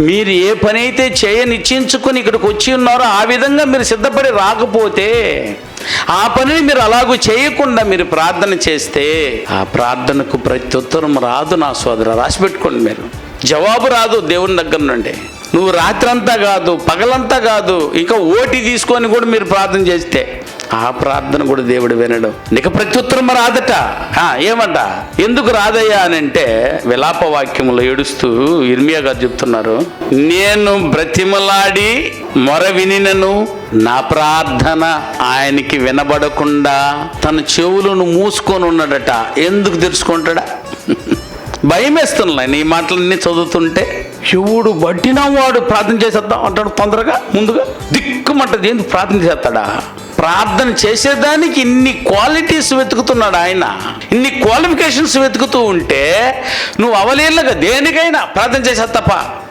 మీరు ఏ పనైతే చేయ నిశ్చయించుకొని ఇక్కడికి వచ్చి ఉన్నారో ఆ విధంగా మీరు సిద్ధపడి రాకపోతే ఆ పనిని మీరు అలాగూ చేయకుండా మీరు ప్రార్థన చేస్తే ఆ ప్రార్థనకు ప్రత్యుత్తరం రాదు నా సోదర. రాసి పెట్టుకోండి మీరు. జవాబు రాదు దేవుని దగ్గర నుండి. నువ్వు రాత్రంతా కాదు పగలంతా కాదు ఇంకా ఓటి తీసుకొని కూడా మీరు ప్రార్థన చేస్తే. ఆ ప్రార్థన కూడా దేవుడు వినడు. నీకు ప్రత్యుత్తరం రాదట. ఏమంట? ఎందుకు రాదయ్యా అని అంటే విలాప వాక్యములు ఏడుస్తూ ఇర్మియా గారు చెప్తున్నారు. నేను బ్రతిమలాడి మొర వినినను నా ప్రార్థన ఆయనకి వినబడకుండా తన చెవులను మూసుకొని ఉన్నాడట. ఎందుకు తెరుచుకుంటాడా భయం వేస్తున్నా నీ మాటలన్నీ చదువుతుంటే. శివుడు పట్టిన వాడు ప్రార్థన చేసేద్దాం అంటాడు తొందరగా ముందుగా. దిక్కుమంటది. ఎందుకు ప్రార్థన చేస్తాడా? ప్రార్థన చేసేదానికి ఇన్ని క్వాలిటీస్ వెతుకుతున్నాడు ఆయన. ఇన్ని క్వాలిఫికేషన్స్ వెతుకుతూ ఉంటే నువ్వు అవలీలగా దేనికైనా ప్రార్థన చేసేది తప్ప